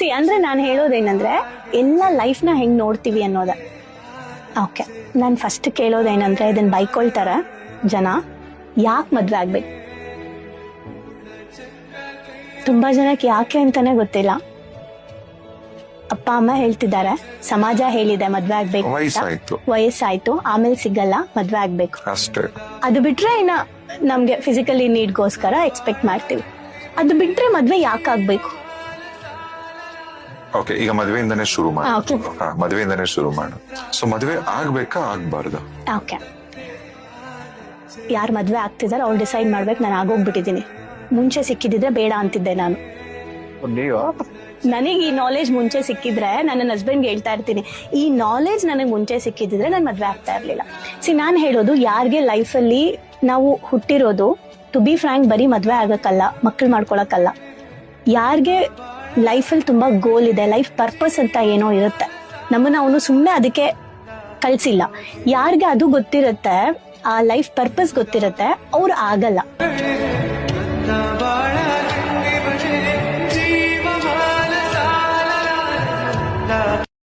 C ಅಂದ್ರೆ ನಾನು ಹೇಳೋದೇನಂದ್ರೆ ಎಲ್ಲ ಲೈಫ್ನ ಹೆಂಗೆ ನೋಡ್ತೀವಿ ಅನ್ನೋದ. ಓಕೆ ನಾನು ಫಸ್ಟ್ ಕೇಳೋದೇನಂದ್ರೆ ಇದನ್ನ ಬೈಕೊಳ್ತಾರ ಜನ. ಯಾಕೆ ಮದುವೆ ಆಗ್ಬೇಕು? ತುಂಬಾ ಜನಕ್ಕೆ ಯಾಕೆ ಅಂತಾನೆ ಗೊತ್ತಿಲ್ಲ. ಅಪ್ಪ ಅಮ್ಮ ಹೇಳ್ತಿದ್ದಾರೆ ಸಮಾಜ ಹೇಳಿದೆ ಮದ್ವೆ ಆಗ್ಬೇಕು. ವಯಸ್ಸಾಯ್ತು. ಆಮೇಲೆ ಸಿಗಲ್ಲ ಮದ್ವೆ ಆಗ್ಬೇಕು. ಅದು ಬಿಟ್ರೆ ಇನ್ನ ನಮ್ಗೆ ಫಿಸಿಕಲಿ ನೀಡ್ಗೋಸ್ಕರ ಎಕ್ಸ್ಪೆಕ್ಟ್ ಮಾಡ್ತೀವಿ. ಅದು ಬಿಟ್ರೆ ಮದ್ವೆ ಯಾಕೆ ಆಗ್ಬೇಕು? ಓಕೆ ಈಗ ಮದುವೆಯಿಂದನೇ ಶುರು ಮಾಡಿ. ಹಾ ಮದುವೆಯಿಂದನೇ ಶುರು ಮಾಡು. ಸೊ ಮದುವೆ ಆಗ್ಬೇಕಾ ಆಗ್ಬಾರ್ದ? ಓಕೆ ಯಾರು ಮದ್ವೆ ಆಗ್ತಿದಾರೆ ಅವ್ರು ಡಿಸೈಡ್ ಮಾಡ್ಬೇಕು ನಾನು ಆಗೋಗ್ಬಿಟ್ಟಿದ್ದೀನಿ. ಮುಂಚೆ ಸಿಕ್ಕಿದಿದ್ರೆ ಬೇಡ ಅಂತಿದ್ದೆ ನಾನು. ನೀವು ನನಗೆ ಈ ನಾಲೆಜ್ ಮುಂಚೆ ಸಿಕ್ಕಿದ್ರೆ ನನ್ನ ಹಸ್ಬೆಂಡ್ಗೆ ಹೇಳ್ತಾ ಇರ್ತೀನಿ. ಈ ನಾಲೆಜ್ ನನಗೆ ಮುಂಚೆ ಸಿಕ್ಕಿದ್ರೆ ನಾನು ಮದುವೆ ಆಗ್ತಾ ಇರ್ಲಿಲ್ಲ. ಸಿ ನಾನು ಹೇಳೋದು ಯಾರಿಗೆ ಲೈಫಲ್ಲಿ ನಾವು ಹುಟ್ಟಿರೋದು ಟು ಬಿ ಫ್ರಾಂಕ್ ಬರೀ ಮದುವೆ ಆಗೋಕ್ಕಲ್ಲ ಮಕ್ಕಳು ಮಾಡ್ಕೊಳಕ್ಕಲ್ಲ. ಯಾರಿಗೆ ಲೈಫಲ್ಲಿ ತುಂಬಾ ಗೋಲ್ ಇದೆ. ಲೈಫ್ ಪರ್ಪಸ್ ಅಂತ ಏನೋ ಇರುತ್ತೆ. ನಮ್ಮನ್ನು ಅವನು ಸುಮ್ಮನೆ ಅದಕ್ಕೆ ಕಳಿಸಿಲ್ಲ. ಯಾರಿಗೆ ಅದು ಗೊತ್ತಿರುತ್ತೆ, ಆ ಲೈಫ್ ಪರ್ಪಸ್ ಗೊತ್ತಿರುತ್ತೆ, ಅವ್ರು ಆಗಲ್ಲ.